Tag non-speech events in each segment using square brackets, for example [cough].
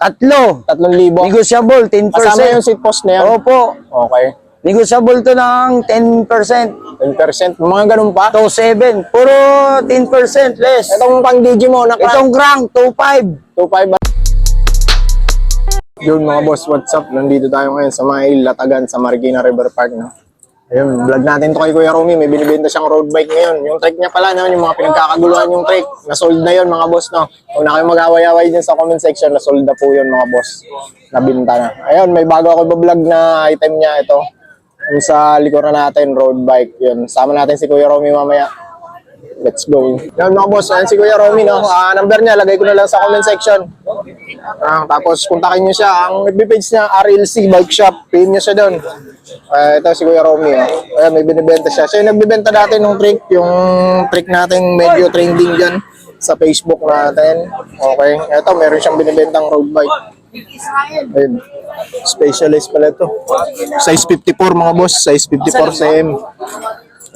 Tatlo. 3,000. Negotiable, 10%. Kasama yung seat post na yan. Opo. Okay. Negotiable to ng 10%. 10%. Mga ganun pa. To 7. Puro 10% less. Itong pang mo, naka Itong crank, 2.5. 2.5 ba? Yun mga boss, what's up? Nandito tayo ngayon sa Mail, Latagan, sa Marikina River Park. No? Ayun, vlog natin to kay Kuya Romy. May binibenta siyang road bike ngayon. Yung trike niya pala, no? yung mga pinagkakaguluhan yung trike. Nasold na yun mga boss. No? Kung na kayo mag-away-away dyan sa comment section, nasold na po yun mga boss. Nabinta na. Ayun, may bago ako vlog na item niya ito. Yung sa likuran natin, road bike. Yun, sama natin si Kuya Romy mamaya. Let's go. Yan mga boss, ayan si Kuya Romy, no? Ah, number niya, lagay ko na lang sa comment section. Ah, tapos kontakin niyo siya. Ang FB page niya, RLC Bike Shop. Pin niyo siya doon. Ah, ito si Kuya Romy. Oh. Ayan, may binibenta siya. Siya yung nagbibenta natin ng trick. Yung trick natin medyo trending dyan sa Facebook natin. Okay. Ito, meron siyang binibentang road bike. Ayun. Specialist pala ito. Size 54 mga boss. Size 54 cm.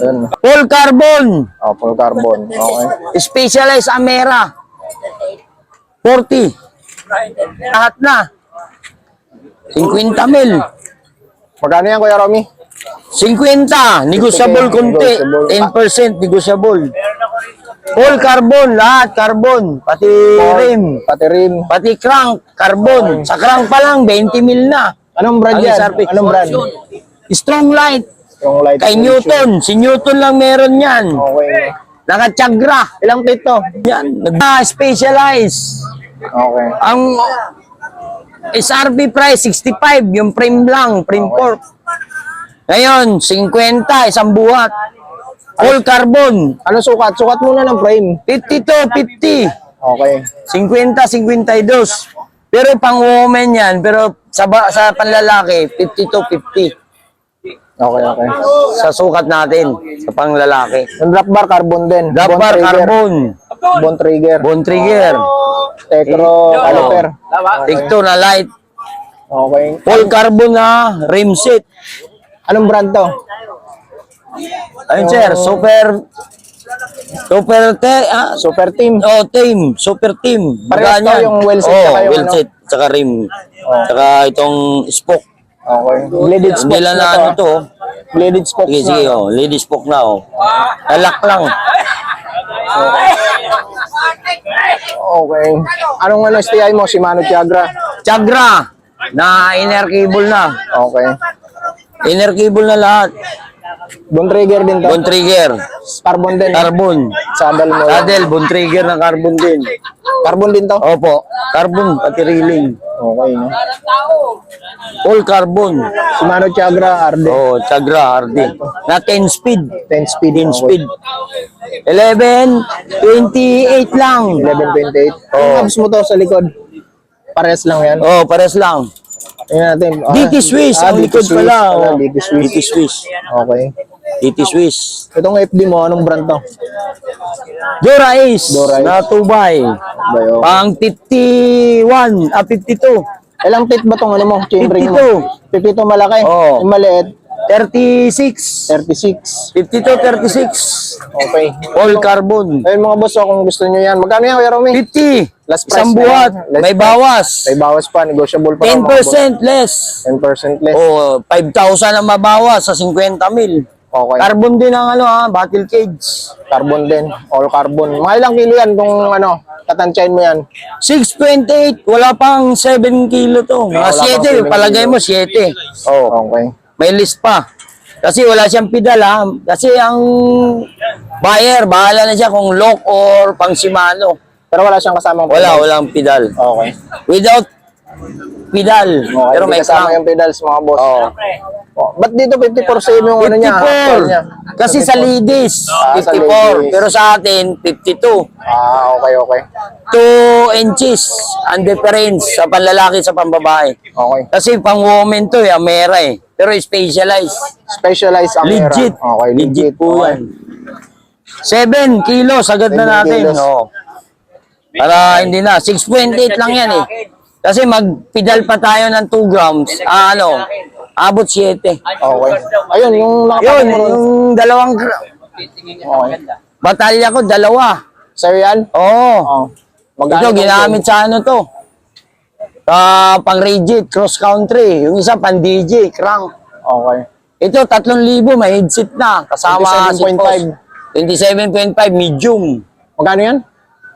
Ayan. Full carbon. Oh, full carbon. Okay. Specialized Amera. 40. Lahat na. 50 mil. Magkano yan, Kuya Romy? 50. Negotiable konti. 10% negotiable. Full carbon. Lahat carbon. Pati rim. Pati rin. Pati crank. Carbon. Sa crank pa lang, 20 mil na. Anong brand Ang yan? SRP. Anong brand? Strong light. Yung light Kay. Newton. Si Newton lang meron yan. Okay. Naka-chagra. Ilang pito? Yan. Nag-specialize. Okay. Ang SRP price, 65. Yung frame lang, frame corp. Ngayon, 50, isang buhat. Full carbon. Ano sukat? Sukat muna ng frame. 52, 50. Okay. 50, 52. Pero pang woman yan, pero sa, sa panlalaki, 52, 50. Okay, okay. Sa sukat natin, sa panglalaki. Yung drop bar, carbon din. Drop bar, carbon. Bone trigger. Bone trigger. Tekro caliper. Tikto na light. Okay. Full carbon na rim set. Anong brand to? Ayun sir, super super te ah, Super Team. oh, team, super team. Parehas to, yung well set oh, tsaka yung well ano? set, tsaka rim. Tsaka itong spoke. Okay. Bladed spokes lang na ano to. oh. Bladed spokes Sige, sige, na. oh. Lady spoke na, oh. Lalak lang. [laughs] Okay. Anong ano STI mo? Shimano Tiagra. Chagra, na inner cable na. Okay. Inner cable na lahat. Bone trigger din to. Bone trigger, Carbon din. carbon. Saddle mo. Saddle, bone trigger na carbon din. Carbon din to. Opo, carbon, pati reeling. Okay. No? All carbon. Shimano Tiagra RD. Oh, Chagra, RD. Na 10 speed. 10 speed. 10 okay. speed. 11, 28 lang. 11.28. Oh. Abs mo to sa likod. Pares lang yan. Oh, pares lang. Tingnan natin. Ah, DT Swiss, ah, ang DT likod Swiss pala. pala, Oh. DT Swiss. DT Swiss. Okay. DT Swiss. Itong FD mo, anong brand to? Dora Ace, Dora Ace. na 2by. Bayo. Pang 51, ah 52. Ilang feet ba tong ano mo? Chambering mo? 52 malaki. Oo. Yung maliit, 36. 36. 52, 36. Okay. All carbon. Ayun mga boss, oh, kung gusto nyo yan. Magkano yan, Kuya Romy? 50. Last price Isang na buhat. yan. Last May price. bawas. May bawas pa, negotiable pa. raw, mga boss. 10% less. 10% less. Oh, 5,000 ang mabawas sa 50 mil. Okay. Carbon din ang ano ha, battle cage. Carbon din. All carbon. Mga ilang kilo yan kung ano, tatansyahin mo yan. 6.28, wala pang 7 kilo to. Mga Wala pang 7 7, palagay mo 7. Oh, Okay. May list pa. Kasi wala siyang pedal ha. Kasi ang buyer, bahala na siya kung lock or pang Shimano. Pero wala siyang kasamang Wala, pedals. walang pedal. Okay. Without pedal. Okay. Pero may kasama yung pedals mga boss. Oh. Oh, ba't dito 54 same yung ano niya? actual niya? 54. Kasi sa ladies, Ah, sa 54. ladies. Pero sa atin, 52. Ah, okay, okay. 2 inches ang difference sa panlalaki sa pambabae. Okay. Kasi pang woman to eh, Amera eh. Pero specialized. Specialized ang Legit. Okay, legit, po Okay. yan. 7 kilos, agad na 7 natin. kilos. Oo. Para hindi na. 6.8 lang yan eh. Kasi magpidal pa tayo ng 2 grams. Ah, ano, abot 7. Okay. Ayun, yung Yun, nakapakita mo. yung dalawang gra- Okay. batalya ko, dalawa. Sa'yo yan? Oo. Oh. Ito, ginamit sa ano to. Ah, pang rigid, cross country. Yung isa pang DJ, crank. Okay. Ito, 3,000, may headset na. Kasama 27.5. 27.5, medium. Magkano yan?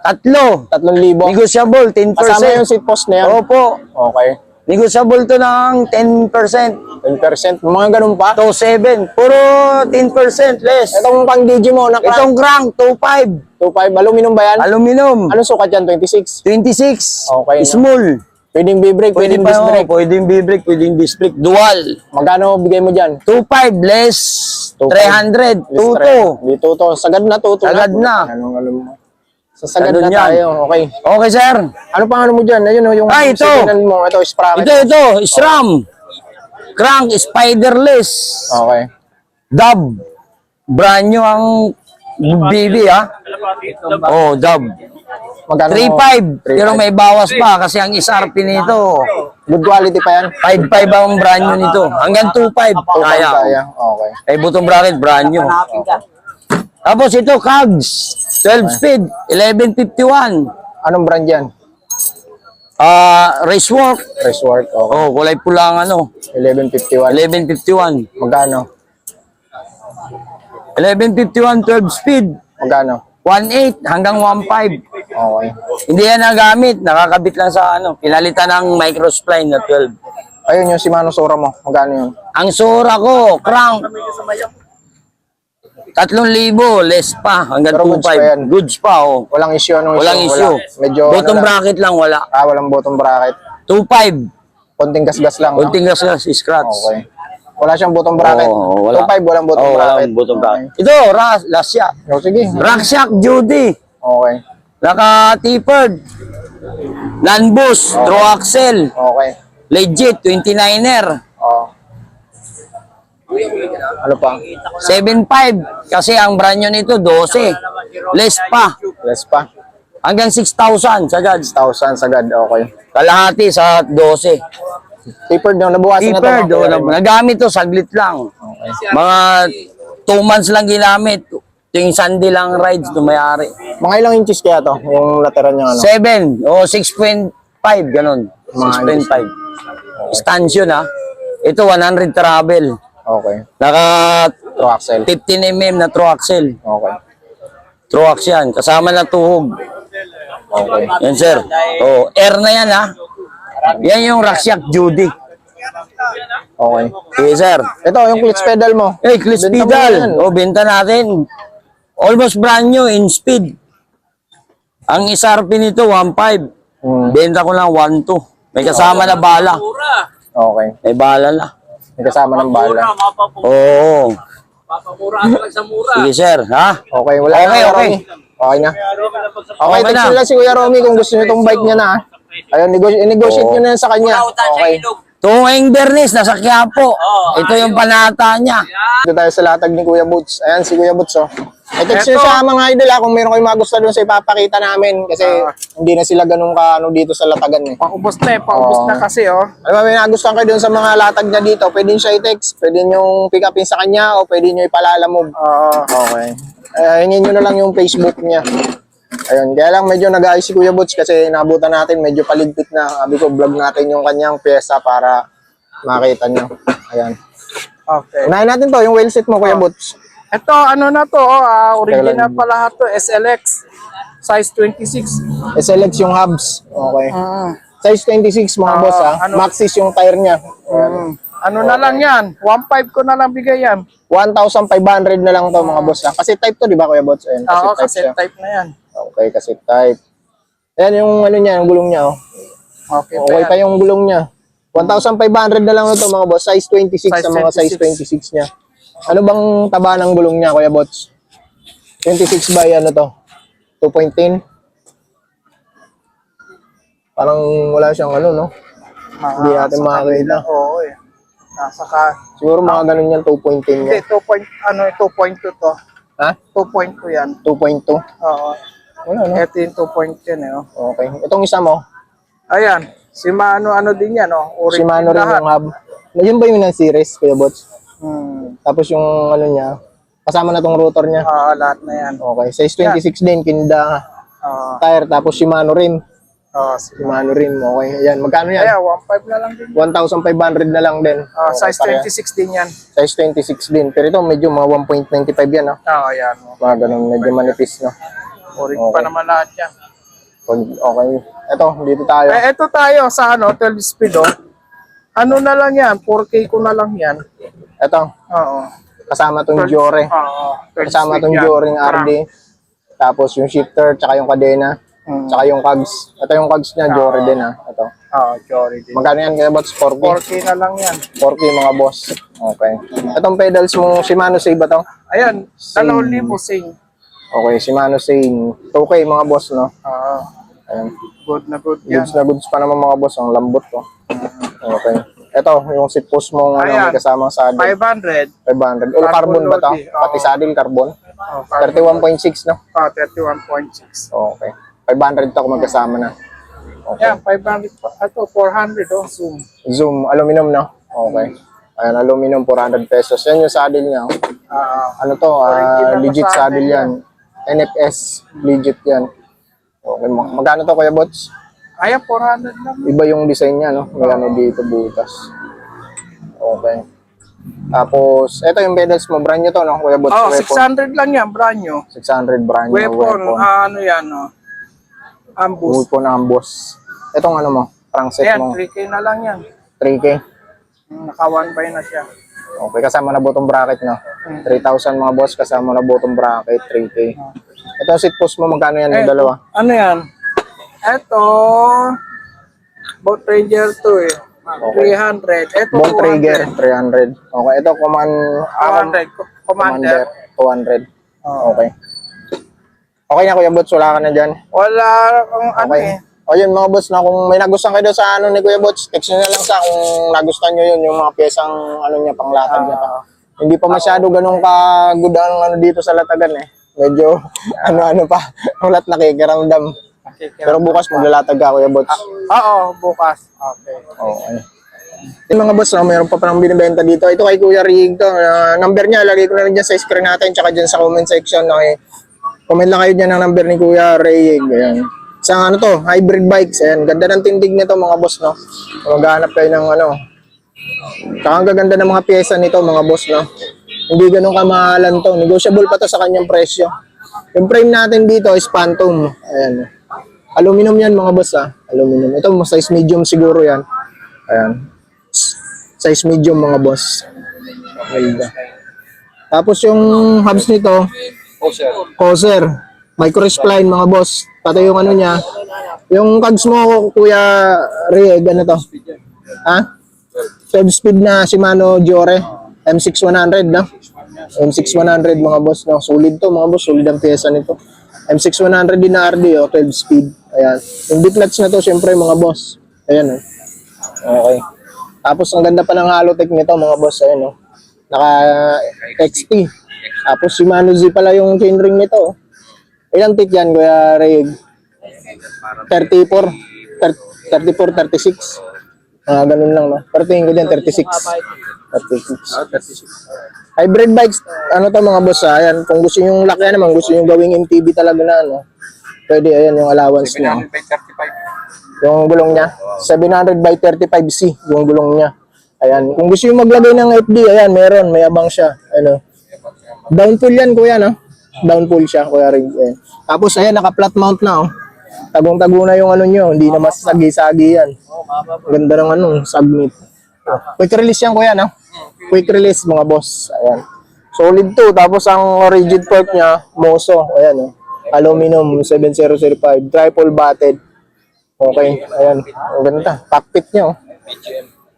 Tatlo. 3,000. Negotiable, 10%. Kasama yung seat post na yan? Opo. Okay. Negotiable to ng 10%. 10%. Mga ganun pa? To 7. Puro 10% less. Itong pang DJ mo, na Itong crank, 2.5. 2.5. Aluminum ba yan? Aluminum. Anong sukat yan? 26? 26. Okay? Small. Pwedeng B-brake, Pwede pwedeng disc oh, brake. pwedeng B-brake, pwedeng disc brake. Dual. Magkano bigay mo dyan? 2.5 less 300. 2.2. Dito to. Sagad na to. Sagad na. Anong alam mo? Sa sagad na tayo. Okay. Okay, sir. Ano pang ano mo dyan? Ayun, oh, yung Ah, ito. signal mo. Ito, sprocket. Ito, ito. SRAM. Crank, spiderless. Okay. Dub. Brand new ang BB, ha? Oh, dub. Magkano? 3.5. Pero may bawas pa kasi ang SRP nito. Good quality pa yan? 5.5 ang brand new nito. Hanggang 2.5. Kaya. Kaya. Okay. Ay, butong bracket, brand new. Tapos ito, Kags. 12 speed, 1151. Anong brand yan? Ah, racework. Resort. Okay. Oh, kulay pula ang ano. 1151. 1151. Magkano? 1151, 12 speed. Magkano? 1.8 hanggang 1.5. Okay. Hindi yan nagamit. Nakakabit lang sa ano. Pinalitan ng microspline na 12. Ayun yung Shimano Sora mo. Magkano yun? Ang sura ko, crank. 3,000 less pa hanggang Pero goods pa yan. 2.5. Goods pa, oh. Walang issue anong Walang issue? Wala. Medyo Bottom ano bracket lang wala. Ah, walang bottom bracket. 2.5. Konting gas-gas lang. no? Kunting gas gas, scratch. Okay. Wala siyang bottom bracket. Oo, wala. 2.5, walang bottom Oo, bracket. walang bottom bracket. Ito, ras, last shot. Okay. Oh, sige. Rackshack Judy. Okay. Naka-tapered. Non-boost, throw axle. Okay. Legit, 29er. Oh. Ano pa? 7.5. Kasi ang brand nyo nito, 12. Less pa. Less pa. Hanggang 6,000 sagad. 1,000 sagad. Okay. Kalahati sa 12. Tapered yung nabuwasan na to. Tapered, nagamit to, saglit lang. Okay. Mga 2 months lang ginamit. Yung Sunday lang rides, tumayari. Mga ilang inches kaya to? Yung lateral niya ano? 7 o 6.5, ganun. 6.5. Stanchion ha. Ito 100 travel. Okay. Naka True axle. 15 mm na throw axle. Okay. Throw axle yan. Kasama na tuhog. Okay. Yan sir. Oh, air na yan ha. Yan yung Raksyak Judy. Okay. Okay sir. Ito, yung clutch pedal mo. Eh, clutch Benta mo pedal. yan. O, benta natin. Almost brand new in speed. Ang SRP nito, 1.5. Hmm. Benta ko lang 1.2. May kasama na bala. Okay. May bala na. May kasama ng bala. Oo. Papamuraan ka lang sa mura. Sige sir, ha? Okay, wala Okay, na. Okay. Romy. Okay na. Okay, Okay text na. lang si Kuya Romy kung gusto nyo itong bike niya na. Ayun, nego- negotiate nyo na yan sa kanya. Okay. Tuwing Bernis, nasa Quiapo. Ito yung panata niya. Dito tayo sa latag ni Kuya Boots. Ayan, si Kuya Boots, oh. Text nyo sa mga idol, ah, kung meron kayong magustuhan doon sa ipapakita namin. Kasi hindi na sila ganun ka, ano, dito sa latagan, eh. Paubos na eh, paubos Oo. na kasi oh. Alam mo, may nagustuhan kayo doon sa mga latag niya dito, pwede nyo siya i-text, pwede nyo pick upin sa kanya, o pwede nyo ipalalamove. Oo. Okay. Uh, hingin nyo na lang yung Facebook niya. Ayun, kaya lang medyo nag-ayos si Kuya Butch kasi nabutan natin, medyo paligpit na. Sabi ko, vlog natin yung kanyang pyesa para makita nyo. Ayan. Okay. Unahin natin to, yung wheel set mo, Kuya Butch. Ito, ano na to, oh, ah, original pa lahat to, SLX. Size 26. SLX yung hubs. Okay. Mm. Size 26 mga Oo, boss ha. ano? Maxis yung tire niya. Mm. Ano na lang yan? 1.5 ko na lang bigay yan. 1,500 na lang to mga boss ha. Kasi type to, di ba Kuya Butch? Ayan, Oo, type kasi siya. type na yan. Okay, kasi type. Ayan yung ano niya, yung gulong niya oh. Okay, Okay pa yung gulong niya. 1,500 na lang ito mga boss. Size 26 Size sa mga size 26 niya. Ano bang taba ng gulong niya, Kuya Bots? 26 by ano to? 2.10? Parang wala siyang ano, no? Mga Hindi natin makakita. Oo eh. Nasa ka. Siguro mga ganun yan, 2.10 Hindi, niya. 2 point, ano, 2.2 to. Ha? 2.2 yan. 2.2? Oo. Wala, no? Ito yung 2.2 yan eh. Oh. Okay. Itong isa mo, Ayan. Si Mano ano din yan, oh. Original Shimano rin lahat. yung hub. Yun ba yung ng series, Kuya Bots? Hmm. Tapos yung ano niya, kasama na tong rotor niya. Oo, lahat na yan. Okay. Size 26 din, kinda Oo. tire, tapos Shimano rim. Ah, sige. Shimano rim, okay. Ayan, magkano yan? Kaya, 1.5 na lang din. 1,500 na lang din. Ah, Okay, size pareha. 26 din yan. Size 26 din. Pero ito, medyo mga 1.95 yan, no? Ah, ayan. Mga ganun, medyo manipis, no? Orig Okay. pa naman lahat yan. Okay. Ito, dito tayo. Eh, eto tayo sa ano, 12 speed, oh. Ano na lang yan? 4K ko na lang yan. Ito, Oo. kasama tong Jore. Oo. 12 Kasama tong yan. Joring RD. Tapos yung shifter, tsaka yung kadena. Mm. Tsaka yung cogs. Ito yung cogs niya, Jore din, ha? Ito. Oo, Jory din. Magkano yan kaya bots? 4K? 4K na lang yan. 4K mga boss. Okay. Itong pedals mo, Shimano Save ba to? Ayan, 2,000 sing. Okay, Shimano Save. 2K mga boss, no? Oo. Ayan. Good na good yan. Goods na goods pa naman mga boss. Ang lambot to. Okay. Ito, yung seat post mo, ano, Ayan. may kasamang saddle. 500. 500. All carbon Carbon ba to? Oo. Pati saddle carbon? Oh, 31.6, no? Ah, 31.6. Okay. 500 to kung magkasama na. Okay. Yan, 500 pa. Ito, 400 oh, zoom. Zoom, aluminum, no? Okay. Ayan, aluminum, 400 pesos. Yan yung saddle niya. oh. Ah, Ano to? ah, Original na legit saddle saddle yan. NFS, legit yan. Okay, mag- magkano to Kuya Bots? ayan, 400 lang. Iba yung design niya, no? May ano dito, butas. Okay. Tapos, ito yung pedals mo. Brand nyo to, no? Kuya Bots, Oh, weapon. 600 lang yan, brand new. 600 brand new Weapon, weapon. ah, ano yan, oh. Ambush. Weapon na boss. Itong ano mo, parang set Ayan, mo, 3K na lang yan. 3K. Mm, Naka 1 by na siya. Okay, kasama na bottom bracket, no? Hmm. 3,000 mga boss, kasama na bottom bracket, 3K. Ito seat post mo, magkano yan? Eh, Yung dalawa? Ano yan? Ito, Boat Ranger 2 eh. 300. Ito, 200. trigger, 300. Okay, ito command, ah, 200. Co- Commander. 200. Oh. Okay. Okay na Kuya Bots, wala ka na dyan. Wala akong ano Okay. eh. O yun mga boss na kung may nagustuhan kayo sa ano ni Kuya Bots, text nyo na lang sa kung nagustuhan nyo yun, yung mga pyesang ano niya, panglatag niya pa. Hindi pa masyado ganun ka good ang ano dito sa latagan eh. Medyo [laughs] ano-ano pa, [laughs] ulat nakikiramdam. Pero bukas maglalatag ka Kuya Bots. Oo, bukas. Okay. Okay. Yung mga boss, no, mayroon pa palang binibenta dito. Ito kay Kuya Rig to. Ah, number niya, lagay ko na rin dyan sa screen natin, tsaka dyan sa comment section. Okay. Comment lang kayo dyan ng number ni Kuya Rig. Ayan. Isang ano to, hybrid bikes. Ayan. Ganda ng tindig nito mga boss, no. Maghanap kayo ng ano. Ang gaganda ng mga pyesa nito mga boss, no. Hindi ganun kamahalan to. Negotiable pa to sa kanyang presyo. Yung frame natin dito is Phantom. Ayan. Aluminum yan mga boss, ah. Aluminum. Ito, size medium siguro yan. Ayan. Size medium mga boss. Ganda. Tapos yung hubs nito, Coser. Micro spline mga boss. Pati yung ano niya. Yung cogs mo, Kuya Rieg, ano to? Ha? 12 speed na Shimano Giore. M6100 no? M6100 mga boss no. Solid to mga boss. Solid ang pyesa nito. M6100 din na RD oh, 12 speed. Ayan. Yung D-clutch na to, syempre mga boss. Ayan oh. Okay. Tapos ang ganda pa ng Halotech nito mga boss. Ayan oh. Naka XT. Tapos si Mano Z pala yung chainring nito. oh. Ilang tit yan, Kuya Rayeg? 34. 34, 36. Ah, ganun lang, no? Pero tingin ko dyan, 36. 36. Hybrid bikes, ano to mga boss, ah, ayan. Kung gusto nyo yung laki naman, gusto nyo gawing MTB talaga na, ano. Pwede, ayan yung allowance niya. Yung gulong niya. 700 by 35C, yung gulong niya. Ayan. Kung gusto nyo maglagay ng FD, ayan, meron, may abang siya. Ano. Downpull yan, kuya, no? Downpull siya, kuya Rig. Ayan. Tapos, ayan, naka-flat mount na, oh. Tagong-tago na yung ano nyo, hindi na masasagi-sagi yan. Ganda ng ano, submit. Quick release yan, kuya, no? Quick release, mga boss. Ayan. Solid to. Tapos, ang rigid fork niya, Moso. Ayan, oh. Aluminum 7005. Triple batted. Okay, ayan. Ang ganda. Cockpit niya, oh.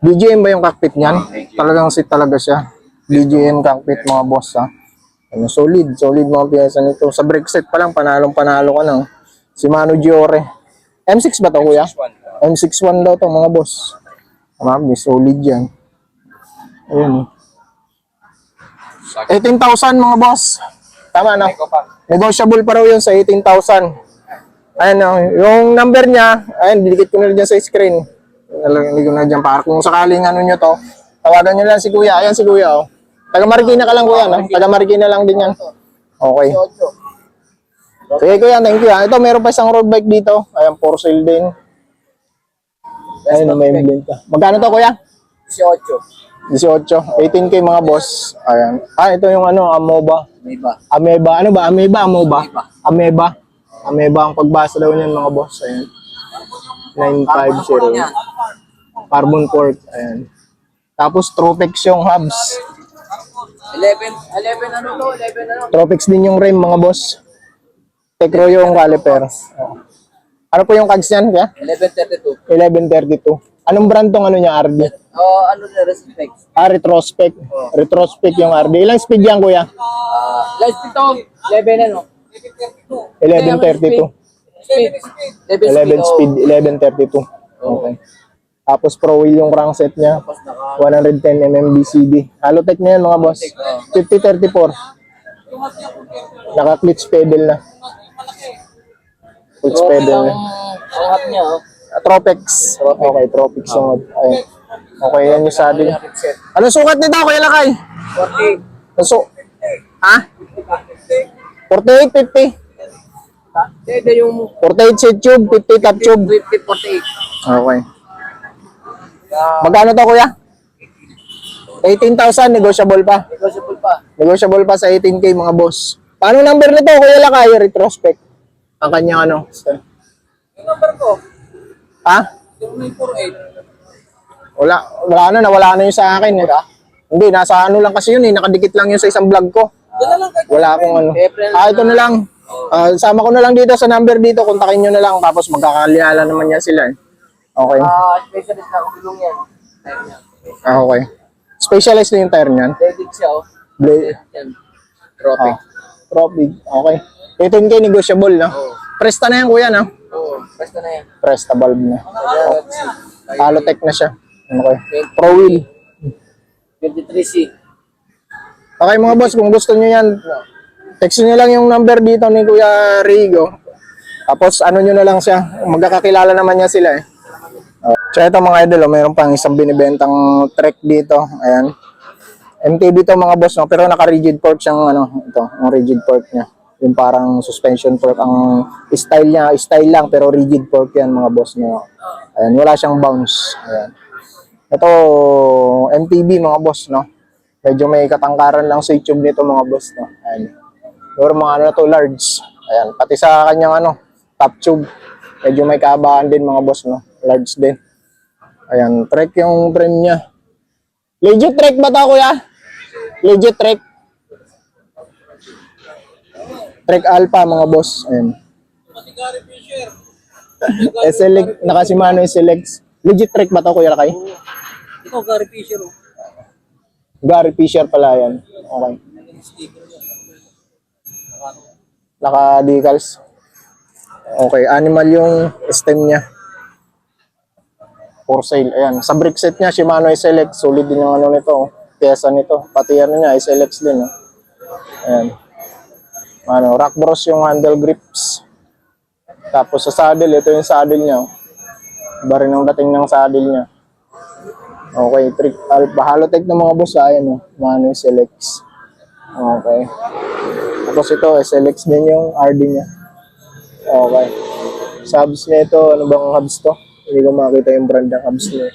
BGM ba yung cockpit niyan? Talagang sit talaga siya. BGM cockpit mga boss ha. Ano, solid, solid mga piyesa nito. Sa brake set pa lang, panalong panalo ka na. oh. Si Manu Giore. M6 ba to kuya? M61 daw to mga boss. Marami, solid yan. Ayun. oh. 18,000 mga boss. Tama no? Negotiable pa raw yun sa 18,000. Ayan o, yung number niya, ayan, didikit ko na dyan sa screen. Nalagay ko na dyan para kung sakaling ano nyo to, tawagan nyo lang si Kuya. Ayan si Kuya, oh. Taga Marikina ka lang, Kuya, no? Taga Marikina lang din yan. Okay. Sige, Kuya, thank you, ha. Ito, meron pa isang road bike dito. Ayan, for sale din. Ayun, may benta. Magkano to, kuya? 18. 18. 18k mga boss. Ayan. Ah, ito yung ano, Amoba. May ba? Ameba. Ano ba? Ameba, Amoba? Ameba. Ameba ang pagbasa daw niyan mga boss. Ayan. 950. Carbon port. Ayan. Tapos Tropex yung hubs. 11, 11 ano to? 11 ano? Tropex din yung rim mga boss. Tekro yung caliper. Oh. Ano po yung cogs niyan? Kaya? 1132. 1132. Anong brand tong ano niya, RD? Oh, ano na respect? Ah, retrospect. Retrospect yung RD. Ilang speed yan, kuya? Ah, last ito, 11 ano? 1132. Speed. 11 speed, 1132. Okay. Tapos pro wheel yung crankset niya. 110 mm BCD. Halotech na yan mga boss. 5034. Naka-clutch pedal na. Clutch pedal na. Ang hap niya, oh. Tropex. Okay, Tropex yung Ayun. Okay, yan yung saddle. Ano sukat nito, Kuya Lakay? 40. Ano su... Ha? 48, 50. Hindi yung 48 seat tube, 50 top tube. 50, 48. Okay. Magkano to, kuya? 18,000, negotiable pa. Negotiable pa. Negotiable pa sa 18K, mga boss. Paano number nito, kuya Lakay? Retrospect. Ang kanyang ano? Yung number ko, Ha? 0948. Wala, wala na, nawala na yun sa akin. Eh. Hindi, nasa ano lang kasi yun eh. Nakadikit lang yun sa isang vlog ko. Lang Wala akong ano. Ah, ito na lang. Ah, sama ko na lang dito sa number dito. Kontakin nyo na lang. Tapos magkakaliala naman yan sila eh. Okay. Ah, specialist na gulong yan. Time niya. Ah, okay. Specialized na yung tire niyan. Ready siya, oh. Blade. Yan. Tropic. Ah, Tropic. Okay. 18K negotiable, no? Presta na yan, kuya, no? Oo, basta na yan. Presta valve na. Ayan, Halotech na siya. Okay. Pro wheel. 23C. Okay mga boss, kung gusto nyo yan, text nyo lang yung number dito ni Kuya Rigo. Tapos ano nyo na lang siya, magkakakilala naman niya sila eh. So ito mga idol, oh, mayroon pang isang binibentang trek dito. Ayan. MTB to mga boss, no? pero naka-rigid fork siyang ano, ito, ang rigid fork niya. Yung parang suspension fork ang style niya, style lang pero rigid fork yan mga boss no. Ayan, wala siyang bounce. Ayan. Ito, MTB mga boss, no? Medyo may katangkaran lang sa YouTube nito mga boss, no? Ayan. Pero mga ano to, large. Ayan, pati sa kanyang ano, top tube. Medyo may kaabaan din mga boss, no? Large din. Ayan, trek yung frame niya. Legit trek ba to, kuya? Legit trek. Trek Alpha mga boss. Ayan. [laughs] SLX, nakasimano yung SLX. Legit trek ba to, kuya Lakay? Ito, Gary Fisher, oh. Gary Fisher pala yan. Okay. Naka-decals. Okay, animal yung stem niya. For sale. Ayan. Sa brick set niya, Shimano SLX. Solid din yung ano nito. oh. Pyesa nito. Pati ano niya, SLX din. Oh. Ayan. Ano, rock bros yung handle grips. Tapos sa saddle, ito yung saddle niya. oh. Iba rin ang dating ng saddle niya. Okay, trick alpha. Halotech ng mga boss, ayan o. Mano SLX. Okay. Tapos ito, SLX din yung RD niya. Okay. Subs niya ito, ano bang hubs to? Hindi ko makita yung brand ng hubs niya.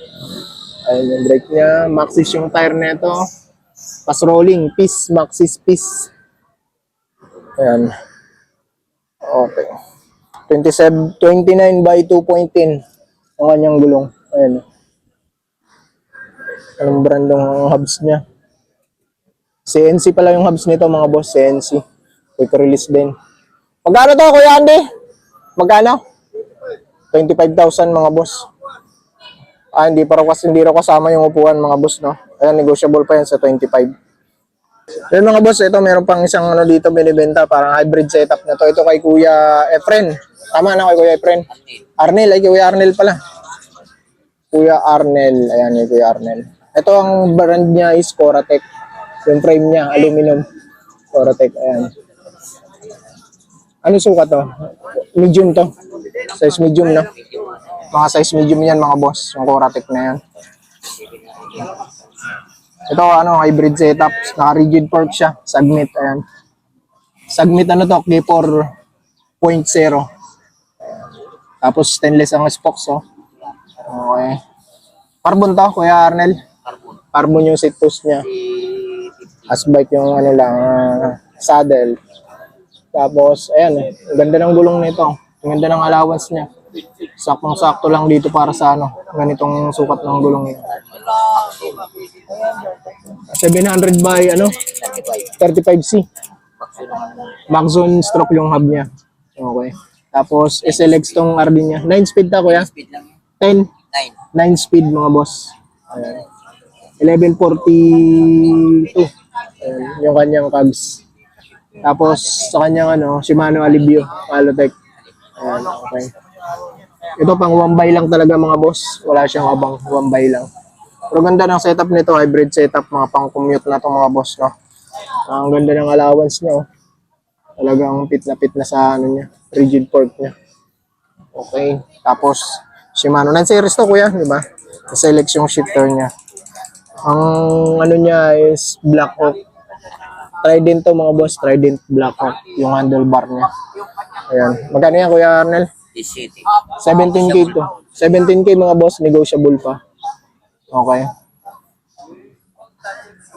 Ayan yung brake niya. Maxis yung tire nito. Pas rolling, piece, Maxis piece. Ayan. Okay. 27, 29 by 2.10 ang kanyang gulong. Ayan. Anong brand ng hubs niya? CNC pala yung hubs nito mga boss, CNC. Quick release din. Magkano to, Kuya Andy? Magkano? 25,000 mga boss. Ah, hindi pa raw kasi hindi raw kasama yung upuan mga boss, no? Ayan, negotiable pa yan sa 25. Yan mga boss, ito meron pang isang ano dito binibenta, parang hybrid setup na to. Ito kay Kuya Efren. Tama na kay Kuya Efren. Arnel, ay Kuya Arnel pala. Kuya Arnel. Ayan yung Kuya Arnel. Ito ang brand niya is Coratec. Yung frame niya, aluminum. Coratec, ayan. Ano sukat to? Medium to. Size medium, no? Mga size medium yan, mga boss. Yung Coratec na yan. Ito, ano, hybrid setup. Naka-rigid fork siya. Submit, ayan. Submit, ano to? K4.0. Tapos stainless ang spokes, oh. Okay. Carbon to, Kuya Arnel. Carbon yung seat post niya. As bike yung ano lang, ah, saddle. Tapos, ayan eh. Ang ganda ng gulong nito. Ang ganda ng allowance niya. Saktong-sakto lang dito para sa ano, ganitong sukat ng gulong niya. 700 by ano? 35C. Maxon stroke yung hub niya. Okay. Tapos SLX tong RD niya. 9 speed ta kuya? 10. 9 speed mga boss. Ayan. 1142. Ayan, yung kanyang cabs. Tapos sa kanyang ano, Shimano Alivio, Alotech. Ayan, okay. Ito pang 1 by lang talaga mga boss. Wala siyang abang 1 by lang. Pero ganda ng setup nito, hybrid setup, mga pang-commute na to mga boss, no? Ang ganda ng allowance niya, oh. Talagang pit na pit na sa ano niya, rigid fork niya. Okay. Tapos, Shimano. Nan-series to, kuya, di ba? Select yung shifter niya. Ang ano niya is Black Hawk. Trident to mga boss, Trident Black Hawk. Yung handlebar niya. Ayan. Magkano yan, Kuya Arnel? 17k to. 17k mga boss, negotiable pa. Okay.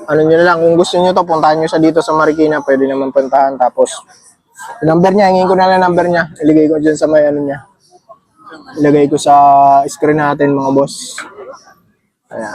Ano nyo na lang, kung gusto nyo to, puntahan nyo sa dito sa Marikina, pwede naman puntahan. Tapos, number niya, hingin ko na lang number niya. Iligay ko dyan sa may ano niya. Ilagay ko sa screen natin mga boss. Ayan.